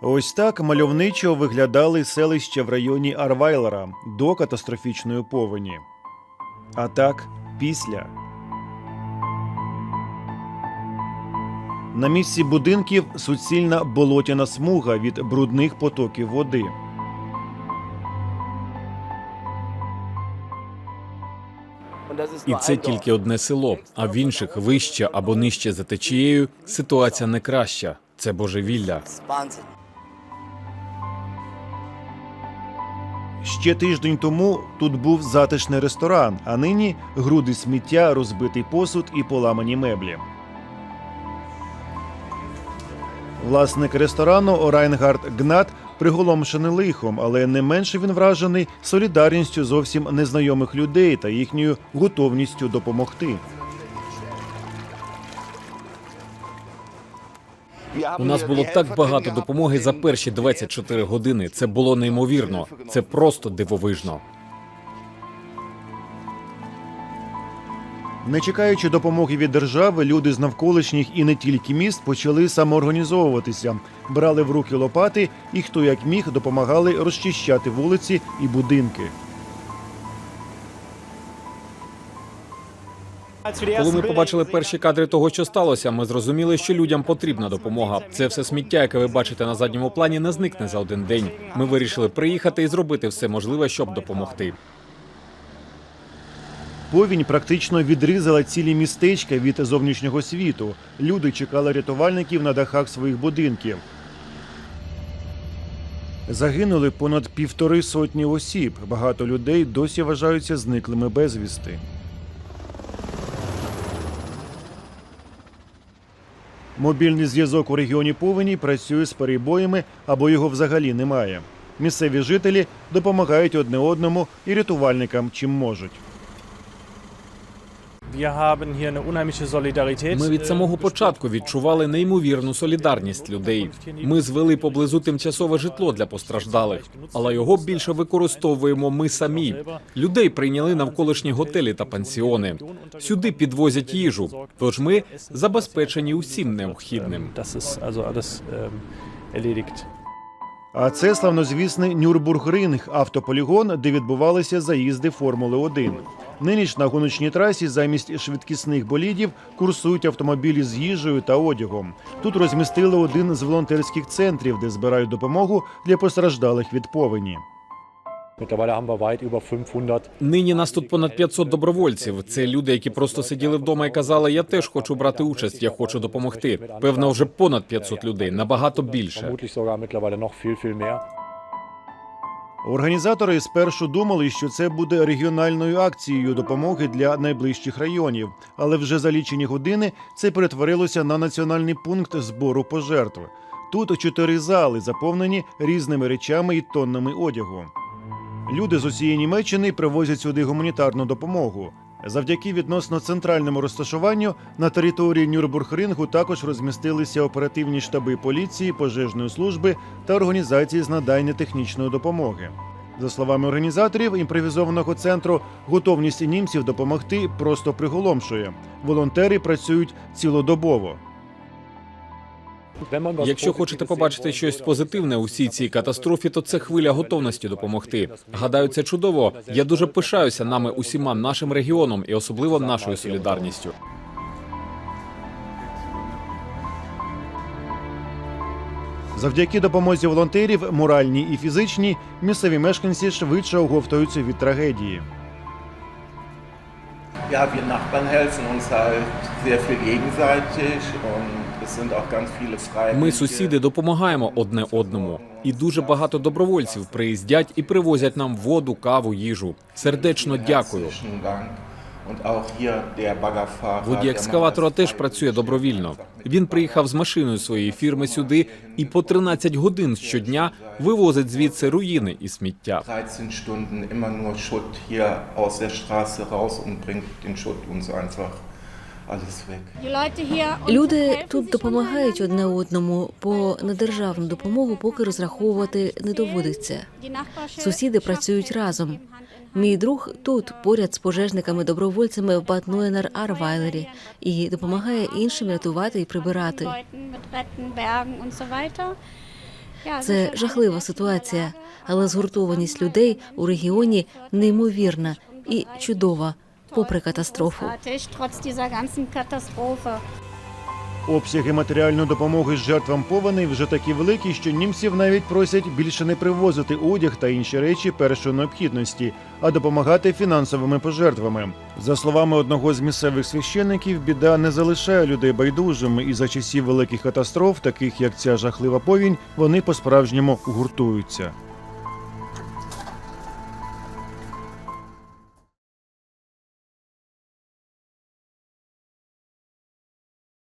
Ось так мальовничо виглядали селища в районі Арвайлера до катастрофічної повені. А так, після. На місці будинків суцільна болотяна смуга від брудних потоків води. І це тільки одне село, а в інших вище або нижче за течією ситуація не краща. Це божевілля. Ще тиждень тому тут був затишний ресторан, а нині груди сміття, розбитий посуд і поламані меблі. Власник ресторану Райнгард Гнат приголомшений лихом, але не менше він вражений солідарністю зовсім незнайомих людей та їхньою готовністю допомогти. У нас було так багато допомоги за перші 24 години. Це було неймовірно. Це просто дивовижно. Не чекаючи допомоги від держави, люди з навколишніх і не тільки міст почали самоорганізовуватися, брали в руки лопати і хто як міг допомагали розчищати вулиці і будинки. Коли ми побачили перші кадри того, що сталося, ми зрозуміли, що людям потрібна допомога. Це все сміття, яке ви бачите на задньому плані, не зникне за один день. Ми вирішили приїхати і зробити все можливе, щоб допомогти. Повінь практично відрізала цілі містечка від зовнішнього світу. Люди чекали рятувальників на дахах своїх будинків. Загинули понад півтори сотні осіб. Багато людей досі вважаються зниклими безвісти. Мобільний зв'язок у регіоні повені працює з перебоями або його взагалі немає. Місцеві жителі допомагають одне одному і рятувальникам чим можуть. Ми від äh, самого початку відчували неймовірну солідарність людей. Ми звели поблизу тимчасове житло для постраждалих, але його більше використовуємо ми самі. Людей прийняли навколишні готелі та пансіони. Сюди підвозять їжу. Тож ми забезпечені усім необхідним. Ähm, erledigt. А це славнозвісний Нюрбургринг автополігон, де відбувалися заїзди Формули 1. Нині ж на гоночній трасі замість швидкісних болідів курсують автомобілі з їжею та одягом. Тут розмістили один з волонтерських центрів, де збирають допомогу для постраждалих від повені. Mittlerweile haben wir weit über 500 Нині нас тут понад 500 добровольців. Це люди, які просто сиділи вдома і казали, я теж хочу брати участь, я хочу допомогти. Певно, вже понад 500 людей, набагато більше. Організатори спершу думали, що це буде регіональною акцією допомоги для найближчих районів, але вже за лічені години це перетворилося на національний пункт збору пожертв. Тут чотири зали заповнені різними речами і тоннами одягу. Люди з усієї Німеччини привозять сюди гуманітарну допомогу. Завдяки відносно центральному розташуванню на території Нюрбургрингу також розмістилися оперативні штаби поліції, пожежної служби та організації з надання технічної допомоги. За словами організаторів імпровізованого центру, готовність німців допомогти просто приголомшує. Волонтери працюють цілодобово. Якщо хочете побачити щось позитивне у всій цій катастрофі, то це хвиля готовності допомогти. Гадаю, це чудово. Я дуже пишаюся нами усіма нашим регіоном і особливо нашою солідарністю. Завдяки допомозі волонтерів, моральній і фізичній, місцеві мешканці швидше оговтуються від трагедії. Ja, wir Nachbarn helfen uns halt sehr viel gegenseitig und es sind auch ganz viele Freiwillige. Ми, сусіди, допомагаємо одне одному, і дуже багато добровольців приїздять і привозять нам воду, каву, їжу. Сердечно дякую. Herzlichen Dank. Водій екскаватора теж працює добровільно. Він приїхав з машиною своєї фірми сюди і по 13 годин щодня вивозить звідси руїни і сміття. 13 Stunden immer nur Schutt hier aus der Straße raus und bringt den Schutt uns einfach alles weg. Люди тут допомагають одне одному, бо на державну допомогу поки розраховувати не доводиться. Сусіди працюють разом. Мій друг тут поряд з пожежниками-добровольцями в Батнуенер Арвайлері і допомагає іншим рятувати і прибирати. Це жахлива ситуація, але згуртованість людей у регіоні неймовірна і чудова, попри катастрофу. Обсяги матеріальної допомоги жертвам повеней вже такі великі, що німців навіть просять більше не привозити одяг та інші речі першої необхідності, а допомагати фінансовими пожертвами. За словами одного з місцевих священників, біда не залишає людей байдужими, і за часів великих катастроф, таких як ця жахлива повінь, вони по-справжньому гуртуються.